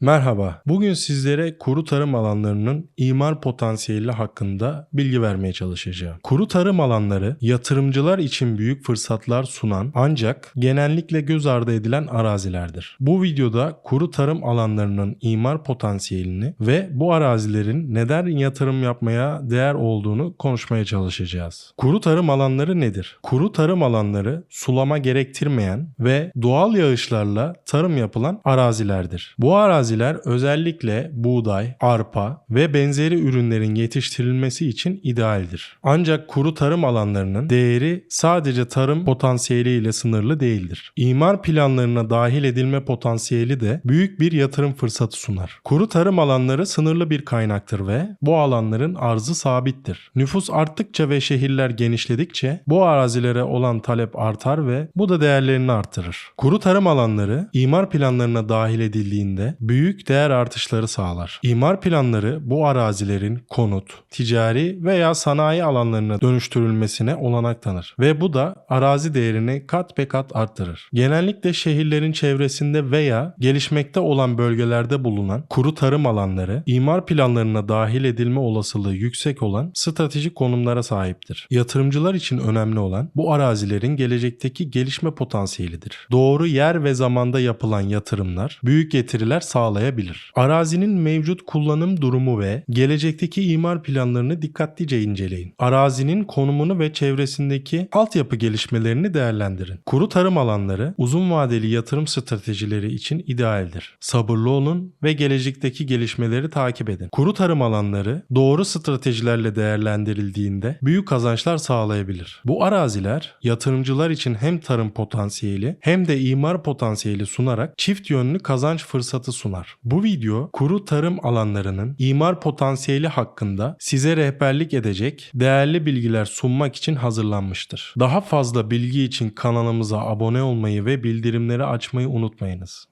Merhaba. Bugün sizlere kuru tarım alanlarının imar potansiyeli hakkında bilgi vermeye çalışacağım. Kuru tarım alanları yatırımcılar için büyük fırsatlar sunan ancak genellikle göz ardı edilen arazilerdir. Bu videoda kuru tarım alanlarının imar potansiyelini ve bu arazilerin neden yatırım yapmaya değer olduğunu konuşmaya çalışacağız. Kuru tarım alanları nedir? Kuru tarım alanları sulama gerektirmeyen ve doğal yağışlarla tarım yapılan arazilerdir. Bu araziler özellikle buğday, arpa ve benzeri ürünlerin yetiştirilmesi için idealdir. Ancak kuru tarım alanlarının değeri sadece tarım potansiyeliyle sınırlı değildir. İmar planlarına dahil edilme potansiyeli de büyük bir yatırım fırsatı sunar. Kuru tarım alanları sınırlı bir kaynaktır ve bu alanların arzı sabittir. Nüfus arttıkça ve şehirler genişledikçe bu arazilere olan talep artar ve bu da değerlerini artırır. Kuru tarım alanları imar planlarına dahil edildiğinde büyük değer artışları sağlar. İmar planları bu arazilerin konut, ticari veya sanayi alanlarına dönüştürülmesine olanak tanır ve bu da arazi değerini kat be kat arttırır. Genellikle şehirlerin çevresinde veya gelişmekte olan bölgelerde bulunan kuru tarım alanları imar planlarına dahil edilme olasılığı yüksek olan stratejik konumlara sahiptir. Yatırımcılar için önemli olan bu arazilerin gelecekteki gelişme potansiyelidir. Doğru yer ve zamanda yapılan yatırımlar büyük getiriler sağlayabilir. Arazinin mevcut kullanım durumu ve gelecekteki imar planlarını dikkatlice inceleyin. Arazinin konumunu ve çevresindeki altyapı gelişmelerini değerlendirin. Kuru tarım alanları uzun vadeli yatırım stratejileri için idealdir. Sabırlı olun ve gelecekteki gelişmeleri takip edin. Kuru tarım alanları doğru stratejilerle değerlendirildiğinde büyük kazançlar sağlayabilir. Bu araziler yatırımcılar için hem tarım potansiyeli hem de imar potansiyeli sunarak çift yönlü kazanç fırsatı sunar. Bu video kuru tarım alanlarının imar potansiyeli hakkında size rehberlik edecek değerli bilgiler sunmak için hazırlanmıştır. Daha fazla bilgi için kanalımıza abone olmayı ve bildirimleri açmayı unutmayınız.